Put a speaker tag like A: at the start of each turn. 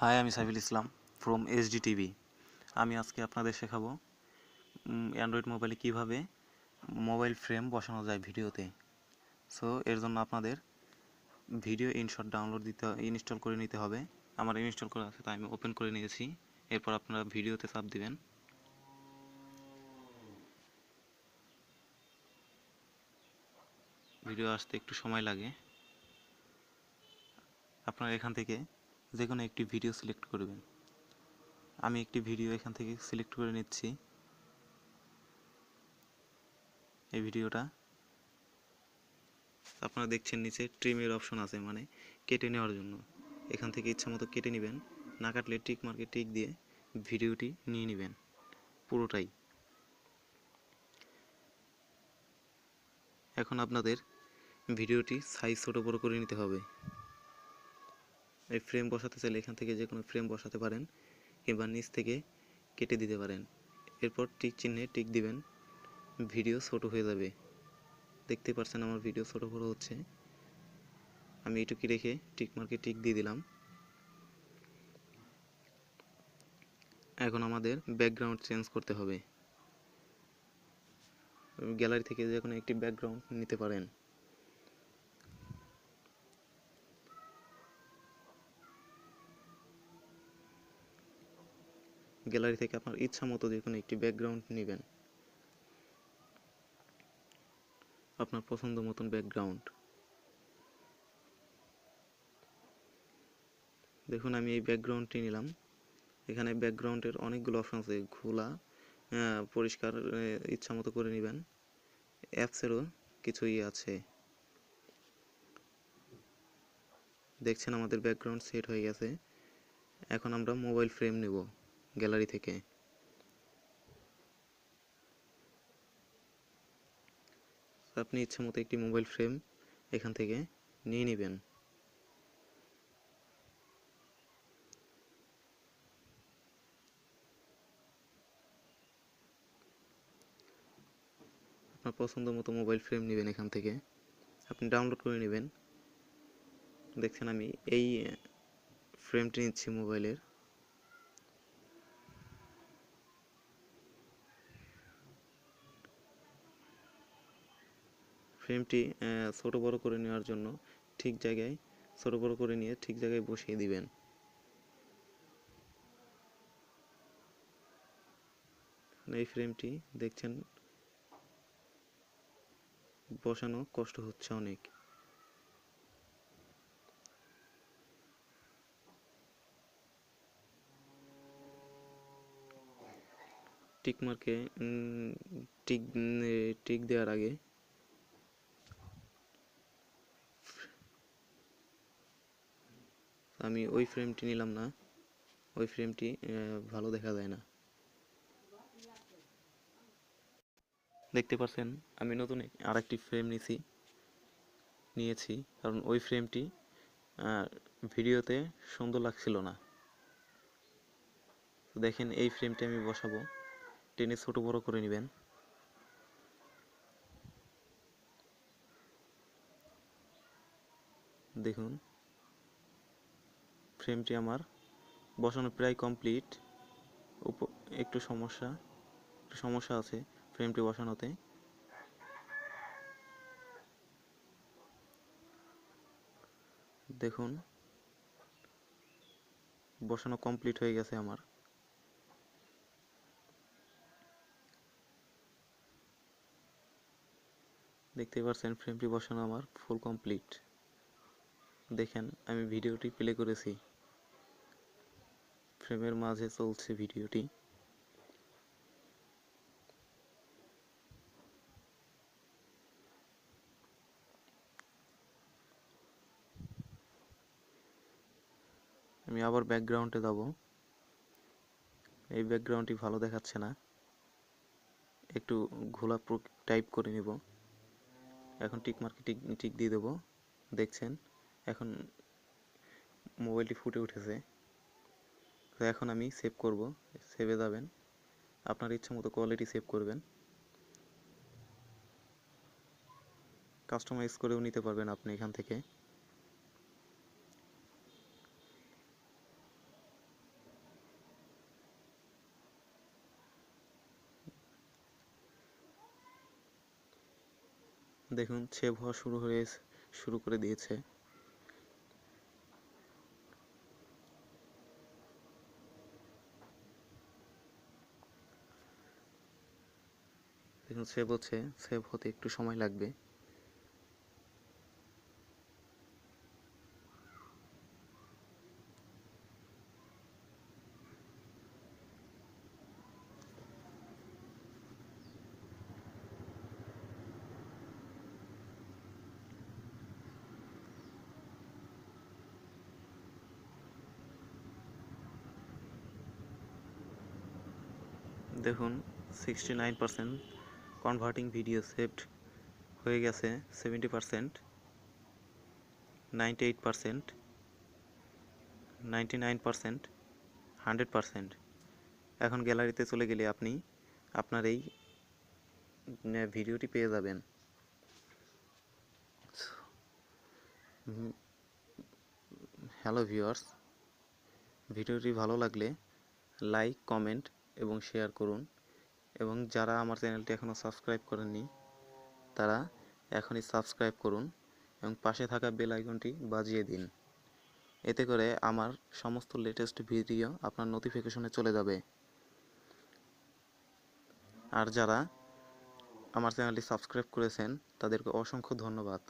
A: High, আমি Saiful Islam from HD TV আমি আজকে আপনাদের শেখাবো অ্যান্ড্রয়েড মোবাইলে কীভাবে মোবাইল ফ্রেম বসানো যায় ভিডিওতে। সো এর জন্য আপনাদের ভিডিও ইনশট ডাউনলোড দিতে ইনস্টল করে নিতে হবে। আমার ইনস্টল করা আছে, তাই আমি ওপেন করে নিয়েছি। এরপর আপনারা ভিডিওতে চাপ দিবেন। ভিডিও আসতে একটু সময় লাগে। আপনারা এখান থেকে যে কোনো একটি ভিডিও সিলেক্ট করবেন। আমি একটি ভিডিও এখান থেকে সিলেক্ট করে নিচ্ছি। এই ভিডিওটা আপনারা দেখছেন নিচে ট্রিমের অপশন আছে মানে কেটে নেওয়ার জন্য। এখান থেকে ইচ্ছা মতো কেটে নেবেন। না কাটলে টিক মার্কে টিক দিয়ে ভিডিওটি নিয়ে নেবেন। পুরোটাই। এখন আপনাদের ভিডিওটি সাইজ ছোটো বড়ো করে নিতে হবে। এই ফ্রেম বসাতে চাইলে এখান থেকে যে কোনো ফ্রেম বসাতে পারেন কিংবা নিচ থেকে কেটে দিতে পারেন। এরপর টিক চিহ্নে টিক দিবেন ভিডিও ছোট হয়ে যাবে। দেখতে পাচ্ছেন আমার ভিডিও ছোট বড় হচ্ছে। আমি এটুকি রেখে টিক মার্কে টিক দিয়ে দিলাম। এখন আমাদের ব্যাকগ্রাউন্ড চেঞ্জ করতে হবে। গ্যালারি থেকে যে কোনো একটি ব্যাকগ্রাউন্ড নিতে পারেন। গ্যালারি থেকে আপনার ইচ্ছা মতো যে কোনো একটি ব্যাকগ্রাউন্ড নেবেন। আপনার পছন্দ মতন ব্যাকগ্রাউন্ড দেখুন, আমি এই ব্যাকগ্রাউন্ডটি নিলাম। এখানে ব্যাকগ্রাউন্ডের অনেকগুলো অপশন আছে। খোলা পরিষ্কার ইচ্ছা মতো করে নেবেন। অ্যাপসেরও কিছু ইয়ে আছে। দেখছেন, আমাদের ব্যাকগ্রাউন্ড সেট হয়ে গেছে। এখন আমরা মোবাইল ফ্রেম নেব। গ্যালারি থেকে। আপনি ইচ্ছে মতো একটি মোবাইল ফ্রেম এখান থেকে নিয়ে নেবেন। আপনার পছন্দ মতো মোবাইল ফ্রেম নেবেন এখান থেকে। আপনি ডাউনলোড করে নেবেন। দেখছেন আমি এই ফ্রেমটি নিচ্ছি মোবাইলের ফ্রেমটি ছোট বড় করে নেওয়ার জন্য ঠিক জায়গায়, ছোট বড় করে নিয়ে ঠিক জায়গায় বসিয়ে দিবেন। এই ফ্রেমটি দেখছেন, বসানো কষ্ট হচ্ছে অনেক। টিক মার্কে টিক টিক দেওয়ার আগে আমি ওই ফ্রেমটি নিলাম না। ওই ফ্রেমটি ভালো দেখা যায় না। দেখতে পাচ্ছেন, আমি নতুন আরেকটি ফ্রেম নিয়েছি নিয়েছি। কারণ ওই ফ্রেমটি ভিডিওতে সুন্দর লাগছিল না। দেখেন, এই ফ্রেমটি আমি বসাবো। টেনে ছোট বড় করে নেবেন। দেখুন ফ্রেমটি আমার। বসানো প্রায় কমপ্লিট একটু সমস্যা একটু সমস্যা আছে ফ্রেমটি বসানোতে। দেখুন, বসানো কমপ্লিট হয়ে গেছে আমার। দেখতে পাচ্ছেন ফ্রেমটি বসানো আমার ফুল কমপ্লিট দেখেন, আমি ভিডিওটি প্লে করেছি। ফ্রেমের মাঝে চলছে ভিডিওটি। আমি আবার ব্যাকগ্রাউন্ডে যাব। এই ব্যাকগ্রাউন্ডটি ভালো দেখাচ্ছে না। একটু ঘোলা টাইপ করে নেব। এখন টিক মার্কে টিক টিক দিয়ে দেবো। দেখছেন? এখন মোবাইলটি ফুটে উঠেছে। তো এখন আমি সেভ করব সেভে যাবেন। আপনার ইচ্ছে মতো কোয়ালিটি সেভ করবেন। কাস্টমাইজ করেও নিতে পারবেন আপনি এখান থেকে। দেখুন সেভ হওয়া শুরু হয়ে, শুরু করে দিয়েছে। দেখুন সেভ হচ্ছে সেভ হতে একটু সময় লাগবে। দেখুন sixty nine percent converting video saved হয়ে গেছে seventy percent ninety eight percent ninety nine percent hundred percent এখন গ্যালারিতে চলে গেলে আপনি আপনার এই ভিডিওটি পেয়ে যাবেন। হ্যালো ভিউয়ার্স ভিডিওটি ভালো লাগলে লাইক কমেন্ট এবং শেয়ার করুন। এবং যারা আমার চ্যানেলটি এখনও সাবস্ক্রাইব করেননি, তারা এখনই সাবস্ক্রাইব করুন এবং পাশে থাকা বেল আইকনটি বাজিয়ে দিন। এতে করে আমার সমস্ত লেটেস্ট ভিডিও আপনার নোটিফিকেশনে চলে যাবে। আর যারা আমার চ্যানেলটি সাবস্ক্রাইব করেছেন, তাদেরকে অসংখ্য ধন্যবাদ।